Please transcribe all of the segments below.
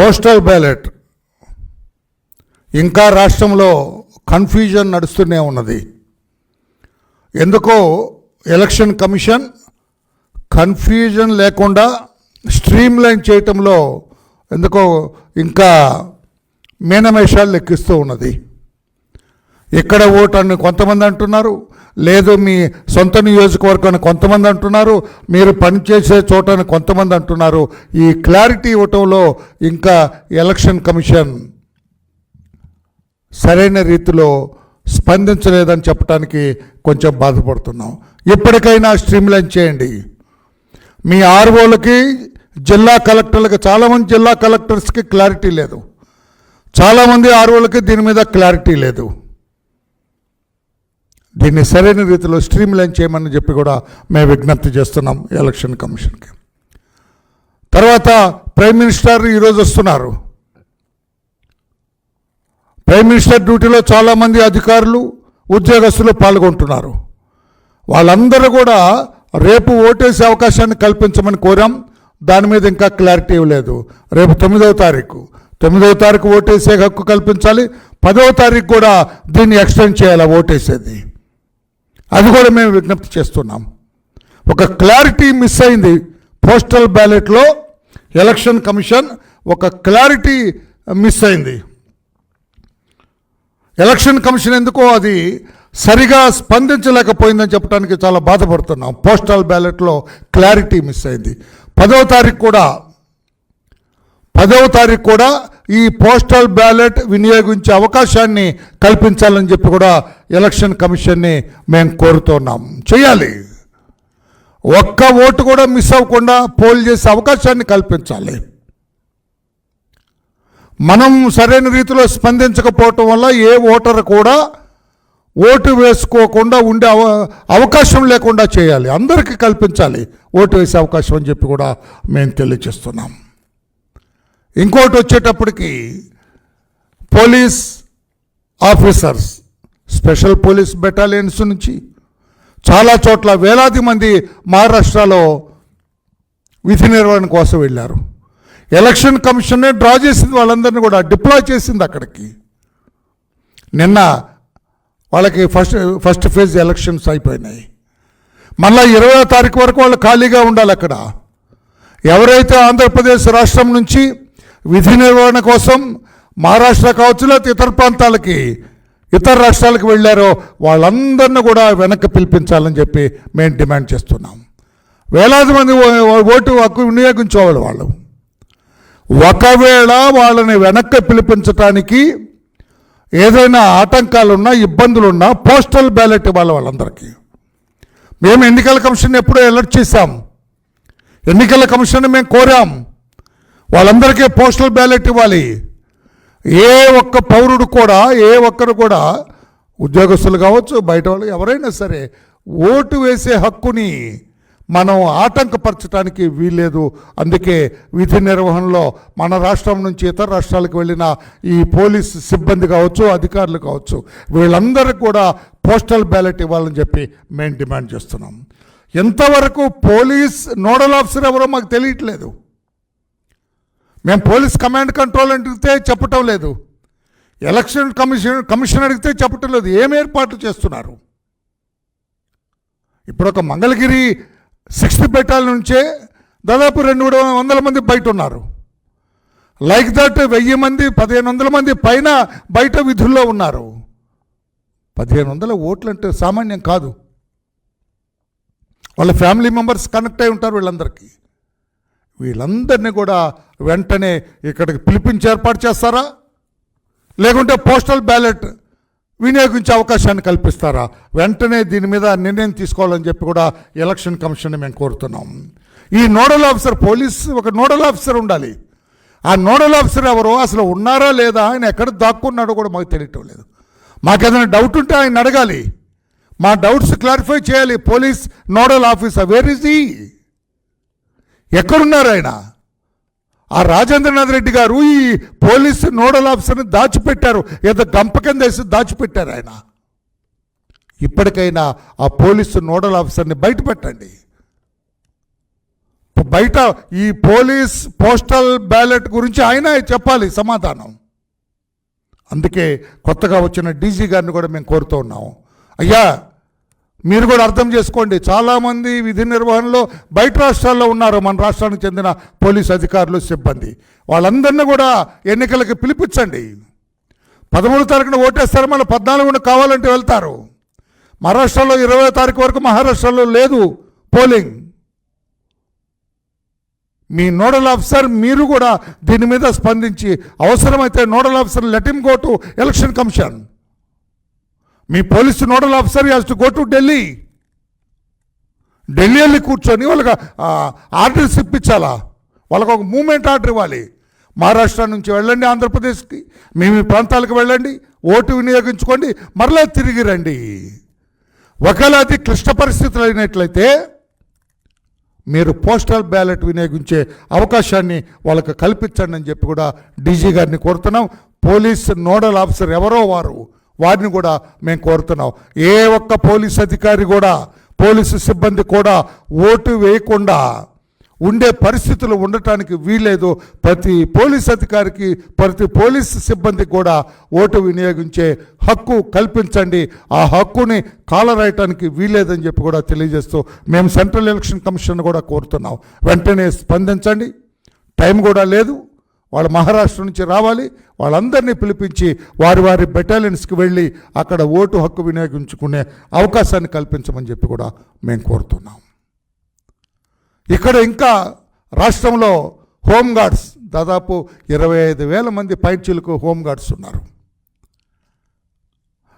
Postal ballot. ఇంకా రాష్ట్రంలో confusion నడుస్తూనే ఉన్నది. ఎందుకో ఎలక్షన్ కమిషన్ కన్ఫ్యూజన్ లేకుండా స్ట్రీమ్ లైన్ చేయటంలో ఎందుకో ఇంకా మీనమేషాలు లెక్కిస్తూ ఉన్నది. ఇక్కడ ఓటు అని కొంతమంది అంటున్నారు లేదు మీ సొంత నియోజకవర్గం కొంతమంది అంటున్నారు మీరు పనిచేసే చోటని కొంతమంది అంటున్నారు. ఈ క్లారిటీ ఇవ్వటంలో ఇంకా ఎలక్షన్ కమిషన్ సరైన రీతిలో స్పందించలేదని చెప్పడానికి కొంచెం బాధపడుతున్నాం. ఎప్పటికైనా స్ట్రీమ్లైన్ చేయండి. మీ ఆర్ఓలకి జిల్లా కలెక్టర్లకి చాలామంది జిల్లా కలెక్టర్స్కి క్లారిటీ లేదు. చాలామంది ఆర్ఓలకి దీని మీద క్లారిటీ లేదు. దీన్ని సరైన రీతిలో స్ట్రీమ్ లైన్ చేయమని చెప్పి కూడా మేము విజ్ఞప్తి చేస్తున్నాం ఎలక్షన్ కమిషన్కి. తర్వాత ప్రైమ్ మినిస్టర్ ఈరోజు వస్తున్నారు. ప్రైమ్ మినిస్టర్ డ్యూటీలో చాలామంది అధికారులు ఉద్యోగస్తులు పాల్గొంటున్నారు. వాళ్ళందరూ కూడా రేపు ఓటేసే అవకాశాన్ని కల్పించమని కోరాం. దాని మీద ఇంకా క్లారిటీ ఇవ్వలేదు. రేపు తొమ్మిదవ తారీఖు. తొమ్మిదవ తారీఖు ఓటేసే హక్కు కల్పించాలి. పదవ తారీఖు కూడా దీన్ని ఎక్స్టెండ్ చేయాలి ఓటేసేది? అది కూడా మేము విజ్ఞప్తి చేస్తున్నాం. ఒక క్లారిటీ మిస్ అయింది. పోస్టల్ బ్యాలెట్లో ఎలక్షన్ కమిషన్ ఒక క్లారిటీ మిస్ uh, అయింది. ఎలక్షన్ కమిషన్ ఎందుకో అది సరిగా స్పందించలేకపోయిందని చెప్పడానికి చాలా బాధపడుతున్నాం. పోస్టల్ బ్యాలెట్లో క్లారిటీ మిస్ అయింది. పదవ తారీఖు కూడా పదవ తారీఖు కూడా ఈ పోస్టల్ బ్యాలెట్ వినియోగించే అవకాశాన్ని కల్పించాలని చెప్పి కూడా ఎలక్షన్ కమిషన్ని మేము కోరుతున్నాం. చేయాలి. ఒక్క ఓటు కూడా మిస్ అవ్వకుండా పోల్ చేసే అవకాశాన్ని కల్పించాలి. మనం సరైన రీతిలో స్పందించకపోవటం వల్ల ఏ ఓటర్ కూడా ఓటు వేసుకోకుండా ఉండే అవ అవకాశం లేకుండా చేయాలి. అందరికీ కల్పించాలి. ఓటు వేసే అవకాశం అని చెప్పి కూడా మేము తెలియజేస్తున్నాం. ఇంకోటి వచ్చేటప్పటికి police officers special police battalions నుంచి చాలా చోట్ల వేలాది మంది మహారాష్ట్రలో విధి నిర్వహణ కోసం వెళ్ళారు. ఎలక్షన్ కమిషన్నే డ్రా చేసింది వాళ్ళందరినీ కూడా డిప్లాయ్ చేసింది అక్కడికి. నిన్న వాళ్ళకి ఫస్ట్ ఫస్ట్ ఫేజ్ ఎలక్షన్స్ అయిపోయినాయి. మళ్ళీ ఇరవై తారీఖు వరకు వాళ్ళు ఖాళీగా ఉండాలి అక్కడ. ఎవరైతే ఆంధ్రప్రదేశ్ రాష్ట్రం నుంచి విధి నిర్వహణ కోసం మహారాష్ట్ర కావచ్చు లేకపోతే ఇతర ప్రాంతాలకి ఇతర రాష్ట్రాలకు వెళ్ళారో వాళ్ళందరినీ కూడా వెనక్కి పిలిపించాలని చెప్పి మేము డిమాండ్ చేస్తున్నాం. వేలాది మంది ఓటు హక్కు వినియోగించేవాళ్ళు వాళ్ళు. ఒకవేళ వాళ్ళని వెనక్కి పిలిపించటానికి ఏదైనా ఆటంకాలున్నా ఇబ్బందులున్నా పోస్టల్ బ్యాలెట్ ఇవ్వాలి వాళ్ళందరికీ. మేము ఎన్నికల కమిషన్ ఎప్పుడో అలర్ట్ చేశాం. ఎన్నికల కమిషన్ మేము కోరాం. వాళ్ళందరికీ పోస్టల్ బ్యాలెట్ ఇవ్వాలి. ఏ ఒక్క పౌరుడు కూడా ఏ ఒక్కరు కూడా ఉద్యోగస్తులు కావచ్చు బయట వాళ్ళు ఎవరైనా సరే ఓటు వేసే హక్కుని మనం ఆటంకపరచడానికి వీల్లేదు. అందుకే విధి నిర్వహణలో మన రాష్ట్రం నుంచి ఇతర రాష్ట్రాలకు వెళ్ళిన ఈ పోలీస్ సిబ్బంది కావచ్చు అధికారులు కావచ్చు వీళ్ళందరూ కూడా పోస్టల్ బ్యాలెట్ ఇవ్వాలని చెప్పి మేము డిమాండ్ చేస్తున్నాం. ఎంతవరకు పోలీస్ నోడల్ ఆఫీసర్ ఎవరో మాకు తెలియట్లేదు. మేము పోలీస్ కమాండ్ కంట్రోల్ అడిగితే చెప్పటం లేదు. ఎలక్షన్ కమిషన్ కమిషన్ అడిగితే చెప్పటం లేదు. ఏం ఏర్పాట్లు చేస్తున్నారు? ఇప్పుడు ఒక మంగళగిరి సిక్స్త్ బెటాల్ నుంచే దాదాపు రెండు మూడు వందల మంది బయట ఉన్నారు. లైక్ దట్ వెయ్యి మంది పదిహేను వందల మంది పైన బయట విధుల్లో ఉన్నారు. పదిహేను వందల ఓట్లు అంటే సామాన్యం కాదు. వాళ్ళ ఫ్యామిలీ మెంబర్స్ కనెక్ట్ అయి ఉంటారు వీళ్ళందరికీ. వీళ్ళందరినీ కూడా వెంటనే ఇక్కడికి పిలిపించి ఏర్పాటు చేస్తారా? లేకుంటే పోస్టల్ బ్యాలెట్ వినియోగించే అవకాశాన్ని కల్పిస్తారా? వెంటనే దీని మీద నిర్ణయం తీసుకోవాలని చెప్పి కూడా ఎలక్షన్ కమిషన్ మేము కోరుతున్నాం. ఈ నోడల్ ఆఫీసర్ పోలీస్ ఒక నోడల్ ఆఫీసర్ ఉండాలి. ఆ నోడల్ ఆఫీసర్ ఎవరో అసలు ఉన్నారా లేదా ఆయన ఎక్కడ దాక్కున్నాడో కూడా మాకు తెలియటం లేదు. మాకేదైనా డౌట్ ఉంటే ఆయన అడగాలి. మా డౌట్స్ క్లారిఫై చేయాలి. Police nodal officer where is ఈ ఎక్కడున్నారు ఆయన? ఆ రాజేంద్రనాథ్ రెడ్డి గారు ఈ పోలీసు నోడల్ ఆఫీసర్ని దాచిపెట్టారు. ఏదో గంప కింద వేసి దాచిపెట్టారు ఆయన. ఇప్పటికైనా ఆ పోలీసు నోడల్ ఆఫీసర్ని బయట పెట్టండి బయట ఈ పోలీస్ పోస్టల్ బ్యాలెట్ గురించి ఆయన చెప్పాలి సమాధానం. అందుకే కొత్తగా వచ్చిన డీజీ గారిని కూడా మేము కోరుతూ ఉన్నాము. అయ్యా! మీరు కూడా అర్థం చేసుకోండి. చాలామంది విధి నిర్వహణలో బయట రాష్ట్రాల్లో ఉన్నారు. మన రాష్ట్రానికి చెందిన పోలీస్ అధికారులు సిబ్బంది. వాళ్ళందరినీ కూడా ఎన్నికలకు పిలిపించండి. పదమూడు తారీఖున ఓటేస్తారు. మళ్ళీ పద్నాలుగున కావాలంటే వెళ్తారు. మహారాష్ట్రలో ఇరవై తారీఖు వరకు మహారాష్ట్రలో లేదు పోలింగ్. మీ నోడల్ ఆఫీసర్ మీరు కూడా దీని మీద స్పందించి అవసరమైతే nodal officer let him go to election commission me police nodal officer has to go to Delhi Delhi వెళ్ళి కూర్చొని వాళ్ళకి ఆర్డర్స్ ఇప్పించాలా? వాళ్ళకి ఒక మూమెంట్ ఆర్డర్ ఇవ్వాలి. మహారాష్ట్ర నుంచి వెళ్ళండి ఆంధ్రప్రదేశ్కి మీ మీ ప్రాంతాలకు వెళ్ళండి ఓటు వినియోగించుకోండి మరలా తిరిగి రండి. ఒకవేళ అది క్లిష్ట పరిస్థితులు అయినట్లయితే మీరు పోస్టల్ బ్యాలెట్ వినియోగించే అవకాశాన్ని వాళ్ళకి కల్పించండి అని చెప్పి కూడా డీజీ గారిని కోరుతున్నాం. పోలీస్ నోడల్ ఆఫీసర్ ఎవరో వారు వారిని కూడా మేము కోరుతున్నాం. ఏ ఒక్క పోలీస్ అధికారి కూడా పోలీసు సిబ్బంది కూడా ఓటు వేయకుండా ఉండే పరిస్థితులు ఉండటానికి వీలేదు ప్రతి పోలీస్ అధికారికి ప్రతి పోలీస్ సిబ్బందికి కూడా ఓటు వినియోగించే హక్కు కల్పించండి. ఆ హక్కుని కాలరాయటానికి వీలేదని చెప్పి కూడా తెలియజేస్తూ మేము సెంట్రల్ ఎలక్షన్ కమిషన్ కూడా కోరుతున్నాం. వెంటనే స్పందించండి. టైం కూడా లేదు. వాళ్ళు మహారాష్ట్ర నుంచి రావాలి వాళ్ళందరినీ పిలిపించి వారి వారి బెటాలియన్స్కి వెళ్ళి అక్కడ ఓటు హక్కు వినియోగించుకునే అవకాశాన్ని కల్పించమని చెప్పి కూడా మేము కోరుతున్నాం. ఇక్కడ ఇంకా రాష్ట్రంలో హోంగార్డ్స్ దాదాపు ఇరవై ఐదు వేల మంది పైచీలకు హోంగార్డ్స్ ఉన్నారు.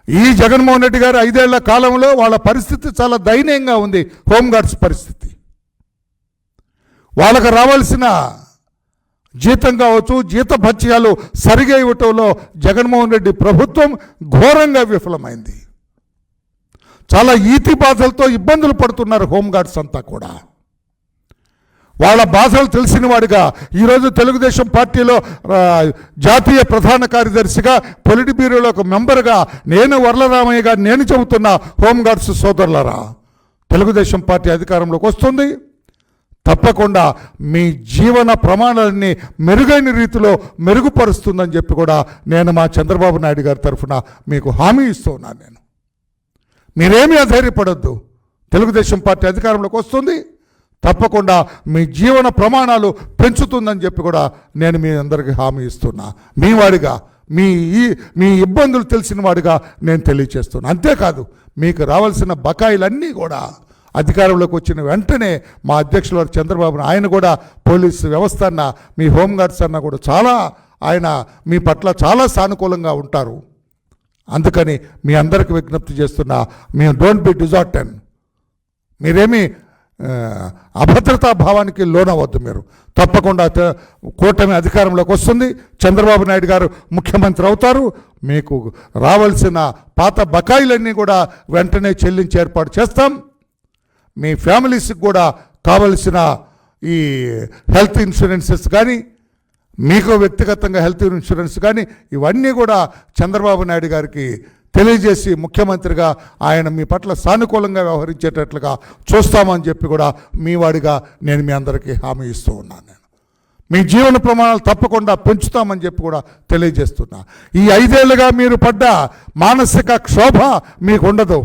ఈ జగన్మోహన్ రెడ్డి గారు ఐదేళ్ళ కాలంలో వాళ్ళ పరిస్థితి చాలా దయనీయంగా ఉంది హోంగార్డ్స్ పరిస్థితి. వాళ్ళకు రావాల్సిన జీతం కావచ్చు జీత భత్యాలు సరిగా ఇవ్వటంలో జగన్మోహన్ రెడ్డి ప్రభుత్వం ఘోరంగా విఫలమైంది. చాలా ఈతి బాధలతో ఇబ్బందులు పడుతున్నారు హోంగార్డ్స్ అంతా కూడా. వాళ్ళ బాధలు తెలిసిన వాడిగా ఈరోజు తెలుగుదేశం పార్టీలో జాతీయ ప్రధాన కార్యదర్శిగా పొలిటి బ్యూరోలో ఒక మెంబర్గా నేను వరలరామయ్య గారు నేను చెబుతున్నా హోంగార్డ్స్ సోదరులరా తెలుగుదేశం పార్టీ అధికారంలోకి వస్తుంది. తప్పకుండా మీ జీవన ప్రమాణాలన్నీ మెరుగైన రీతిలో మెరుగుపరుస్తుందని చెప్పి కూడా నేను మా చంద్రబాబు నాయుడు గారి తరఫున మీకు హామీ ఇస్తున్నాను నేను. మీరేమీ అధైర్యపడొద్దు. తెలుగుదేశం పార్టీ అధికారంలోకి వస్తుంది. తప్పకుండా మీ జీవన ప్రమాణాలు పెంచుతుందని చెప్పి కూడా నేను మీ అందరికీ హామీ ఇస్తున్నా. మీ వాడిగా మీ ఈ మీ ఇబ్బందులు తెలిసిన వాడిగా నేను తెలియచేస్తున్నాను అంతేకాదు మీకు రావాల్సిన బకాయిలన్నీ కూడా అధికారంలోకి వచ్చిన వెంటనే మా అధ్యక్షుల వారు చంద్రబాబు ఆయన కూడా పోలీసు వ్యవస్థ అన్న మీ హోంగార్డ్స్ అన్న కూడా చాలా ఆయన మీ పట్ల చాలా సానుకూలంగా ఉంటారు. అందుకని మీ అందరికి విజ్ఞప్తి చేస్తున్నా మేము డోంట్ బి డిజార్టన్ మీరేమీ అభద్రతా భావానికి లోనవద్దు మీరు. తప్పకుండా కూటమి అధికారంలోకి వస్తుంది. చంద్రబాబు నాయుడు గారు ముఖ్యమంత్రి అవుతారు. మీకు రావాల్సిన పాత బకాయిలన్నీ కూడా వెంటనే చెల్లించి ఏర్పాటు చేస్తాం. మీ ఫ్యామిలీస్కి కూడా కావలసిన ఈ హెల్త్ ఇన్సూరెన్సెస్ కానీ మీకు వ్యక్తిగతంగా హెల్త్ ఇన్సూరెన్స్ కానీ ఇవన్నీ కూడా చంద్రబాబు నాయుడు గారికి తెలియజేసి ముఖ్యమంత్రిగా ఆయన మీ పట్ల సానుకూలంగా వ్యవహరించేటట్లుగా చూస్తామని చెప్పి కూడా మీ వాడిగా నేను మీ అందరికీ హామీ ఇస్తూ ఉన్నాను నేను. మీ జీవన ప్రమాణాలు తప్పకుండా పెంచుతామని చెప్పి కూడా తెలియజేస్తున్నా. ఈ ఐదేళ్ళుగా మీరు పడ్డ మానసిక క్షోభ మీకు ఉండదు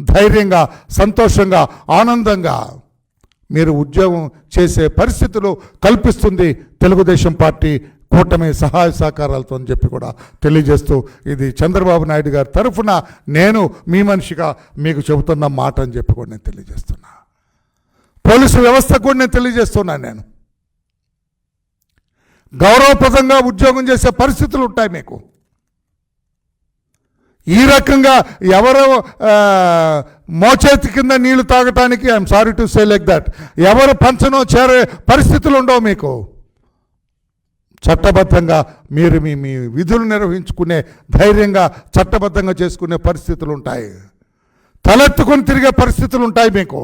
ధైర్యంగా సంతోషంగా ఆనందంగా మీరు ఉద్యోగం చేసే పరిస్థితులు కల్పిస్తుంది తెలుగుదేశం పార్టీ కూటమి సహాయ సహకారాలతో అని చెప్పి కూడా తెలియజేస్తూ ఇది చంద్రబాబు నాయుడు గారి తరఫున నేను మీ మనిషిగా మీకు చెబుతున్న మాట అని చెప్పి కూడా నేను తెలియజేస్తున్నా. పోలీసు వ్యవస్థ కూడా నేను తెలియజేస్తున్నాను నేను. గౌరవప్రదంగా ఉద్యోగం చేసే పరిస్థితులు ఉంటాయి మీకు. ఈ రకంగా ఎవరు మోచేతి కింద నీళ్ళు తాగటానికి I'm sorry to say like that ఎవరు పంచనో చేరే పరిస్థితులు ఉండవు మీకు. చట్టబద్ధంగా మీరు మీ మీ విధులు నిర్వహించుకునే ధైర్యంగా చట్టబద్ధంగా చేసుకునే పరిస్థితులు ఉంటాయి. తలెత్తుకొని తిరిగే పరిస్థితులు ఉంటాయి మీకు.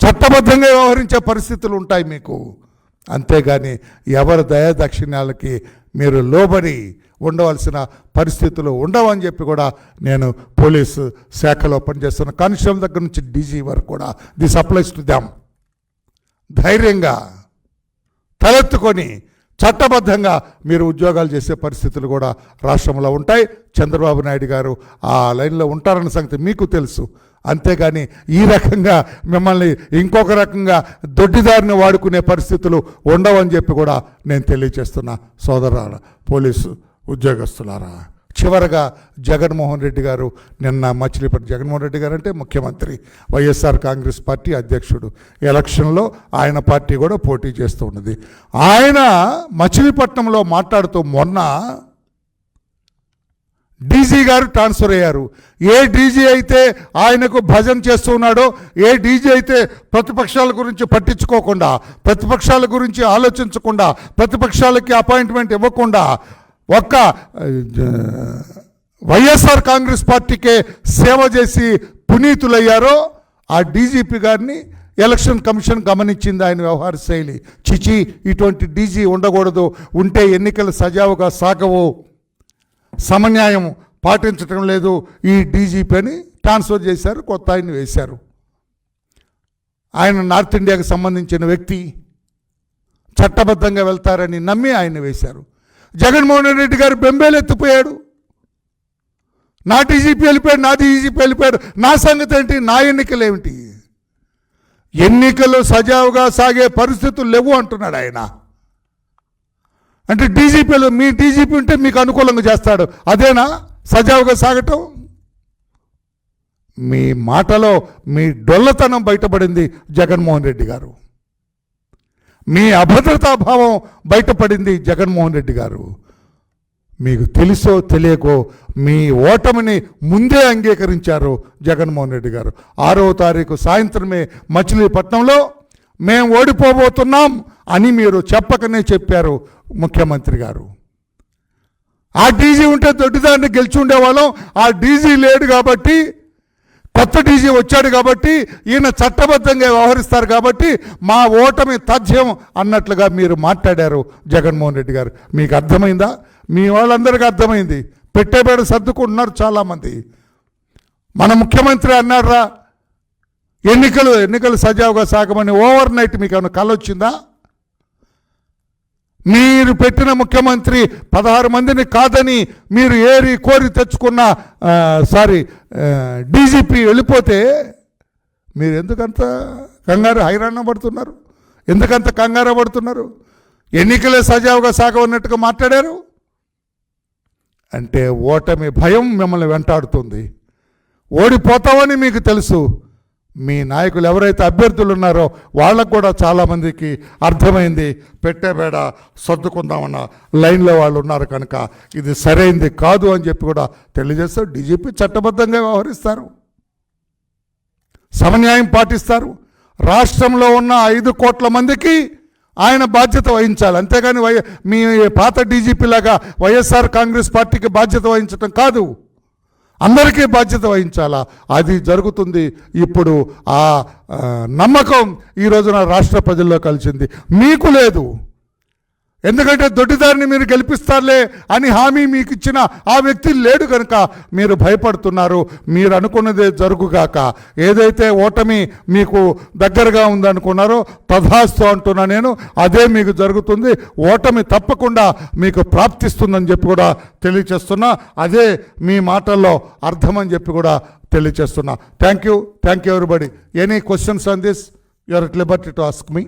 చట్టబద్ధంగా వ్యవహరించే పరిస్థితులు ఉంటాయి మీకు. అంతేగాని ఎవరి దయాదక్షిణ్యాలకి మీరు లోబడి ఉండవలసిన పరిస్థితులు ఉండవని చెప్పి కూడా నేను పోలీసు శాఖలో పనిచేస్తున్న కానిస్టేబుల్ దగ్గర నుంచి డీజీ వరకు కూడా ది సప్లైస్ టు దామ్ ధైర్యంగా తలెత్తుకొని చట్టబద్ధంగా మీరు ఉద్యోగాలు చేసే పరిస్థితులు కూడా రాష్ట్రంలో ఉంటాయి. చంద్రబాబు నాయుడు గారు ఆ లైన్లో ఉంటారన్న సంగతి మీకు తెలుసు. అంతేగాని ఈ రకంగా మిమ్మల్ని ఇంకొక రకంగా దొడ్డిదారిని వాడుకునే పరిస్థితులు ఉండవని చెప్పి కూడా నేను తెలియచేస్తున్నా సోదర పోలీసు ఉద్యోగస్తులారా? చివరగా జగన్మోహన్ రెడ్డి గారు నిన్న మచిలీపట్నం జగన్మోహన్ రెడ్డి గారు అంటే ముఖ్యమంత్రి. వైఎస్ఆర్ కాంగ్రెస్ పార్టీ అధ్యక్షుడు. ఎలక్షన్లో ఆయన పార్టీ కూడా పోటీ చేస్తూ ఉన్నది. ఆయన మచిలీపట్నంలో మాట్లాడుతూ మొన్న డీజీ గారు ట్రాన్స్ఫర్ అయ్యారు. ఏ డీజీ అయితే ఆయనకు భజన చేస్తున్నాడో ఏ డీజీ అయితే ప్రతిపక్షాల గురించి పట్టించుకోకుండా ప్రతిపక్షాల గురించి ఆలోచించకుండా ప్రతిపక్షాలకి అపాయింట్మెంట్ ఇవ్వకుండా ఒక్క వైఎస్ఆర్ కాంగ్రెస్ పార్టీకే సేవ చేసి పునీతులయ్యారో ఆ డీజీపీ గారిని ఎలక్షన్ కమిషన్ గమనించింది ఆయన వ్యవహార శైలి. చిచి ఇటువంటి డీజీ ఉండకూడదు. ఉంటే ఎన్నికలు సజావుగా సాగవు. సమన్యాయం పాటించటం లేదు. ఈ డీజీపీ అని ట్రాన్స్ఫర్ చేశారు కొత్త ఆయన వేశారు. ఆయన నార్త్ ఇండియాకి సంబంధించిన వ్యక్తి. చట్టబద్ధంగా వెళ్తారని నమ్మి ఆయన వేశారు. జగన్మోహన్ రెడ్డి గారు బెంబేలెత్తిపోయాడు నా డీజీపీ వెళ్ళిపోయాడు నా డీజీపీ వెళ్ళిపోయాడు. నా సంగతి ఏంటి? నా ఎన్నికలు ఏమిటి? ఎన్నికలు సజావుగా సాగే పరిస్థితులు లేవు అంటున్నాడు ఆయన. అంటే డీజీపీలు మీ డీజీపీ ఉంటే మీకు అనుకూలంగా చేస్తాడు. అదేనా? సజావుగా సాగటం? మీ మాటలో మీ డొల్లతనం బయటపడింది జగన్మోహన్ రెడ్డి గారు. మీ అభద్రతా భావం బయటపడింది జగన్మోహన్ రెడ్డి గారు. మీకు తెలుసో తెలియకో మీ ఓటమిని ముందే అంగీకరించారు జగన్మోహన్ రెడ్డి గారు. ఆరవ తారీఖు సాయంత్రమే మచిలీపట్నంలో మేము ఓడిపోబోతున్నాం అని మీరు చెప్పకనే చెప్పారు ముఖ్యమంత్రి గారు. ఆ డీజీ ఉంటే దొడ్డిదాన్ని గెలిచి ఉండేవాళ్ళం ఆ డీజీ లేడు కాబట్టి కొత్త డీజీ వచ్చాడు కాబట్టి ఈయన చట్టబద్ధంగా వ్యవహరిస్తారు కాబట్టి మా ఓటమి తథ్యం అన్నట్లుగా మీరు మాట్లాడారు జగన్మోహన్ రెడ్డి గారు. మీకు అర్థమైందా? మీ వాళ్ళందరికీ అర్థమైంది. పెట్టేబేడ సర్దుకుంటున్నారు చాలామంది. మన ముఖ్యమంత్రి అన్నారా ఎన్నికలు ఎన్నికలు సజావుగా సాగమని ఓవర్ నైట్ మీకు ఏమైనా కల వచ్చిందా మీరు పెట్టిన ముఖ్యమంత్రి పదహారు మందిని కాదని మీరు ఏరి కోరి తెచ్చుకున్న సారీ డీజీపీ వెళ్ళిపోతే మీరు ఎందుకంత కంగారు హైరాణ పడుతున్నారు? ఎందుకంత కంగారు పడుతున్నారు? ఎన్నికలే సజావుగా సాగవన్నట్టుగా మాట్లాడారు? అంటే ఓటమి భయం మిమ్మల్ని వెంటాడుతుంది. ఓడిపోతామని మీకు తెలుసు. మీ నాయకులు ఎవరైతే అభ్యర్థులు ఉన్నారో వాళ్ళకు కూడా చాలామందికి అర్థమైంది. పెట్టేబేడ సర్దుకుందామన్న లైన్లో వాళ్ళు ఉన్నారు కనుక ఇది సరైంది కాదు అని చెప్పి కూడా తెలియజేస్తారు డీజీపీ చట్టబద్ధంగా వ్యవహరిస్తారు. సమన్యాయం పాటిస్తారు. రాష్ట్రంలో ఉన్న ఐదు కోట్ల మందికి ఆయన బాధ్యత వహించాలి. అంతేగాని వై మీ పాత డీజీపీ లాగా వైఎస్ఆర్ కాంగ్రెస్ పార్టీకి బాధ్యత వహించడం కాదు. అందరికీ బాధ్యత వహించాలా? అది జరుగుతుంది ఇప్పుడు ఆ నమ్మకం ఈ రోజున రాష్ట్ర ప్రజల్లో కలిసింది. మీకు లేదు. ఎందుకంటే దొడ్డిదారిని మీరు గెలిపిస్తారులే అని హామీ మీకు ఇచ్చిన ఆ వ్యక్తి లేడు కనుక మీరు భయపడుతున్నారు. మీరు అనుకున్నదే జరుగుగాక. ఏదైతే ఓటమి మీకు దగ్గరగా ఉందనుకున్నారో తథాస్తు అంటున్నా నేను అదే మీకు జరుగుతుంది. ఓటమి తప్పకుండా మీకు ప్రాప్తిస్తుందని చెప్పి కూడా తెలియచేస్తున్నా. అదే మీ మాటల్లో అర్థమని చెప్పి కూడా తెలియచేస్తున్నా. Thank you thank you everybody any questions on this you are at liberty to ask me